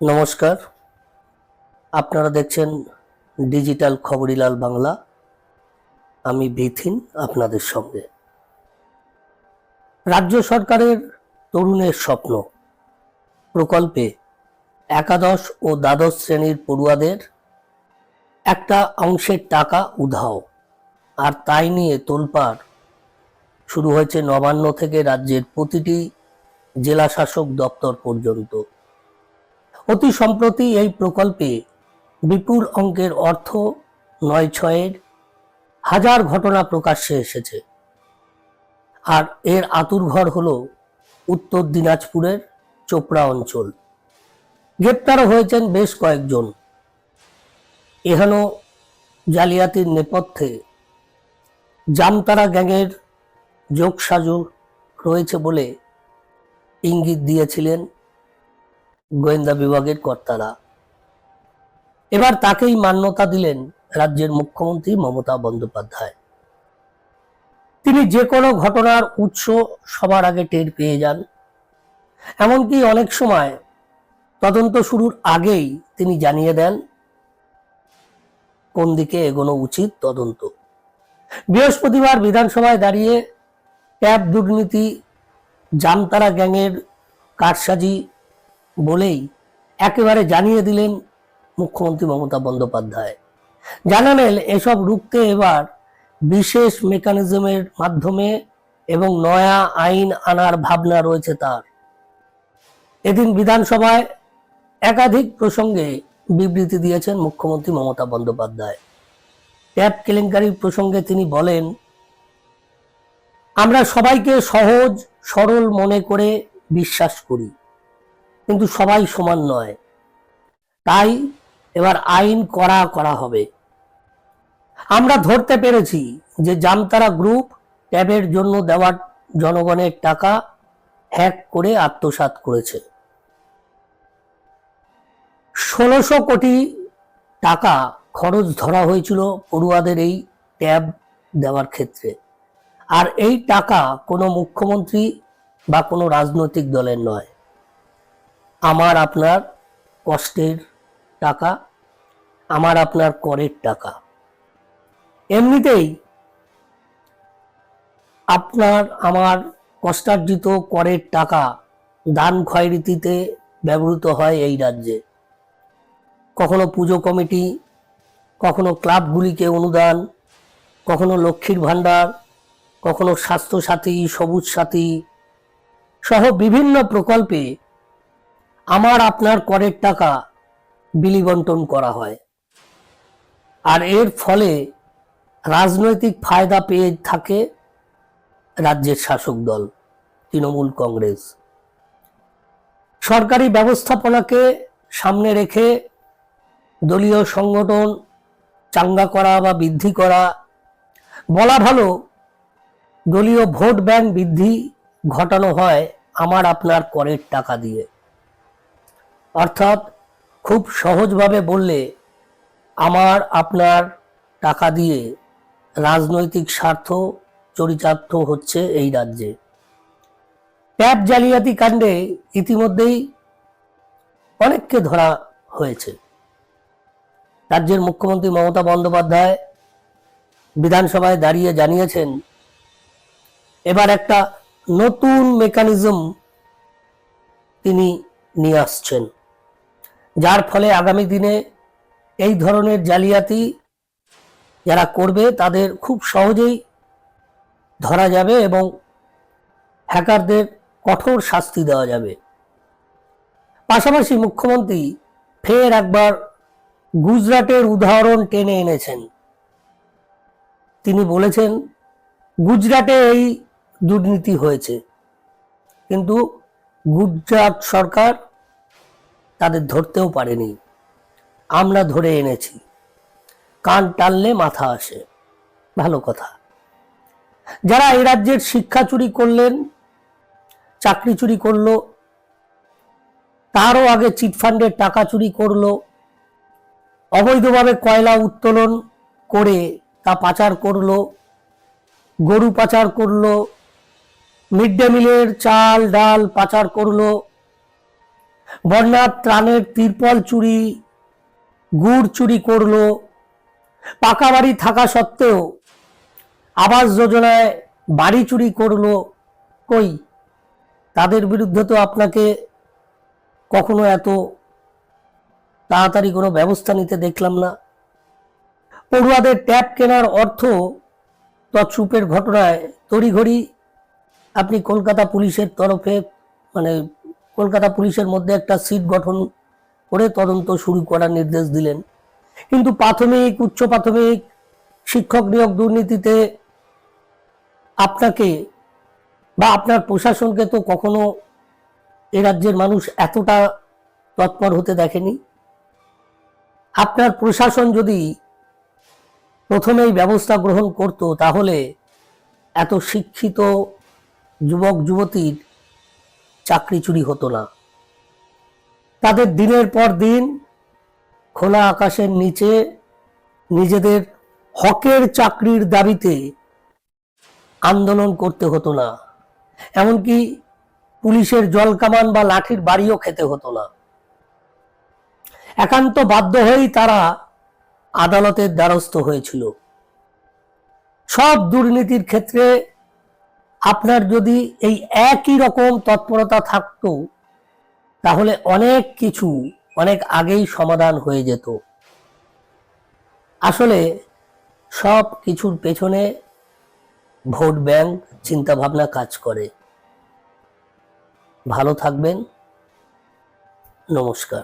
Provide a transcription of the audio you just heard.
নমস্কার। আপনারা দেখছেন ডিজিটাল খবরিলাল বাংলা। আমি বিথিন আপনাদের সঙ্গে। রাজ্য সরকারের তরুণের স্বপ্ন। প্রকল্পে একাদশ ও দ্বাদশ শ্রেণির পড়ুয়াদের একটা অংশের টাকা উধাও। আর তাই নিয়ে তোলপাড় শুরু হয়েছে নবান্ন থেকে রাজ্যের প্রতিটি জেলা শাসক দপ্তর পর্যন্ত। অতি সম্প্রতি এই প্রকল্পে বিপুল অঙ্কের অর্থ নয় ছয়ের হাজার ঘটনা প্রকাশ্যে এসেছে। আর এর আতুরঘর হল উত্তর দিনাজপুরের চোপড়া অঞ্চল। গ্রেপ্তারও হয়েছেন বেশ কয়েকজন। এহেন জালিয়াতির নেপথ্যে জামতারা গ্যাংয়ের যোগসাজগ রয়েছে বলে ইঙ্গিত দিয়েছিলেন গোয়েন্দা বিভাগের কর্তারা। এবার তাকেই মান্যতা দিলেন রাজ্যের মুখ্যমন্ত্রী মমতা বন্দ্যোপাধ্যায়। তিনি যে কোনো ঘটনার উৎস সবার আগে টের পেয়ে যান। এমনকি অনেক সময় তদন্ত শুরুর আগেই তিনি জানিয়ে দেন, কোন দিকে এগোনো উচিত তদন্ত। বৃহস্পতিবার বিধানসভায় দাঁড়িয়ে ট্যাব দুর্নীতি জামতারা গ্যাংয়ের কারসাজি বলেই একেবারে জানিয়ে দিলেন মুখ্যমন্ত্রী মমতা বন্দ্যোপাধ্যায়। জানালেন এসব রুখতে এবার বিশেষ মেকানিজমের মাধ্যমে এবং নয়া আইন আনার ভাবনা রয়েছে তার। এদিন বিধানসভায় একাধিক প্রসঙ্গে বিবৃতি দিয়েছেন মুখ্যমন্ত্রী মমতা বন্দ্যোপাধ্যায়। ট্যাব কেলেঙ্কারির প্রসঙ্গে তিনি বলেন, আমরা সবাইকে সহজ, সরল মনে করে বিশ্বাস করি। কিন্তু সবাই সমান নয়। তাই এবার আইন করা করা হবে। আমরা ধরতে পেরেছি যে জামতারা গ্রুপ ট্যাবের জন্য দেওয়া জনগণের টাকা হ্যাক করে আত্মসাৎ করেছে। ষোলোশো কোটি টাকা খরচ ধরা হয়েছিল পড়ুয়াদের এই ট্যাব দেওয়ার ক্ষেত্রে। আর এই টাকা কোনো মুখ্যমন্ত্রী বা কোনো রাজনৈতিক দলের নয়। আমার আপনার কষ্টের টাকা, আমার আপনার করের টাকা। এমনিতেই আপনার আমার কষ্টার্জিত করের টাকা দান ক্ষয়রীতিতে ব্যবহৃত হয় এই রাজ্যে। কখনো পুজো কমিটি, কখনো ক্লাবগুলিকে অনুদান, কখনো লক্ষ্মীর ভাণ্ডার, কখনো স্বাস্থ্যসাথী, সবুজ সাথী সহ বিভিন্ন প্রকল্পে আমার আপনার করের টাকা বিলি বন্টন করা হয়। আর এর ফলে রাজনৈতিক ফায়দা পেয়ে থাকে রাজ্যের শাসক দল, তৃণমূল কংগ্রেস। সরকারি ব্যবস্থাপনাকে সামনে রেখে দলীয় সংগঠন চাঙ্গা করা বা বৃদ্ধি করা, বলা ভালো দলীয় ভোট ব্যাংক বৃদ্ধি ঘটানো হয় আমার আপনার করের টাকা দিয়ে। অর্থাৎ খুব সহজভাবে বললে আমার, আপনার টাকা দিয়ে রাজনৈতিক স্বার্থ চরিতার্থ হচ্ছে এই রাজ্যে। ট্যাব জালিয়াতি কাণ্ডে ইতিমধ্যেই অনেককে ধরা হয়েছে। রাজ্যের মুখ্যমন্ত্রী মমতা বন্দ্যোপাধ্যায় বিধানসভায় দাঁড়িয়ে জানিয়েছেন, এবার একটা নতুন মেকানিজম তিনি নিয়ে আসছেন। যার ফলে আগামী দিনে এই ধরনের জালিয়াতি যারা করবে, তাদের খুব সহজেই ধরা যাবে এবং হ্যাকারদের কঠোর শাস্তি দেওয়া যাবে। পাশাপাশি মুখ্যমন্ত্রী ফের একবার গুজরাটের উদাহরণ টেনে এনেছেন। তিনি বলেছেন, গুজরাটে এই দুর্নীতি হয়েছে। কিন্তু গুজরাট সরকার তাদের ধরতেও পারেনি। আমরা ধরে এনেছি। কান টানলে মাথা আসে। ভালো কথা। যারা এই রাজ্যের শিক্ষা চুরি করলেন, চাকরি চুরি করল, তারও আগে চিটফান্ডের টাকা চুরি করল, অবৈধভাবে কয়লা উত্তোলন করে তা পাচার করল, গরু পাচার করল, মিড ডে মিলের চাল, ডাল পাচার করল বন্যার ত্রাণের তিরপল চুরি, গুড় চুরি করল, পাকা বাড়ি থাকা সত্ত্বেও আবাস যোজনায় বাড়ি চুরি করল কই? তাদের বিরুদ্ধে তো আপনাকে কখনো এত তাড়াতাড়ি কোনো ব্যবস্থা নিতে দেখলাম না। পড়ুয়াদের ট্যাব কেনার অর্থ তৎসুপের ঘটনায় তড়িঘড়ি। আপনি কলকাতা পুলিশের তরফে মানে কলকাতা পুলিশের মধ্যে একটা সিট গঠন করে তদন্ত শুরু করার নির্দেশ দিলেন। কিন্তু প্রাথমিক, উচ্চ প্রাথমিক, শিক্ষক নিয়োগ দুর্নীতিতে আপনাকে বা আপনার প্রশাসনকে তো কখনো এ রাজ্যের মানুষ এতটা তৎপর হতে দেখেনি। আপনার প্রশাসন যদি প্রথমেই ব্যবস্থা গ্রহণ করত তাহলে এত শিক্ষিত যুবক যুবতীর চাকরি চুরি হতো না। তাদের দিনের পর দিন খোলা আকাশের নিচে নিজেদের হকের চাকরির দাবিতে আন্দোলন করতে হতো না। এমনকি পুলিশের জলকামান বা লাঠির বাড়িও খেতে হতো না। একান্ত বাধ্য হয়েই তারা আদালতের দ্বারস্থ হয়েছিল। সব দুর্নীতির ক্ষেত্রে আপনার যদি এই একই রকম তৎপরতা থাকতো, তাহলে অনেক কিছু অনেক আগেই সমাধান হয়ে যেত। আসলে সব কিছুর পেছনে ভোট ব্যাংক চিন্তা ভাবনা কাজ করে। ভালো থাকবেন। নমস্কার।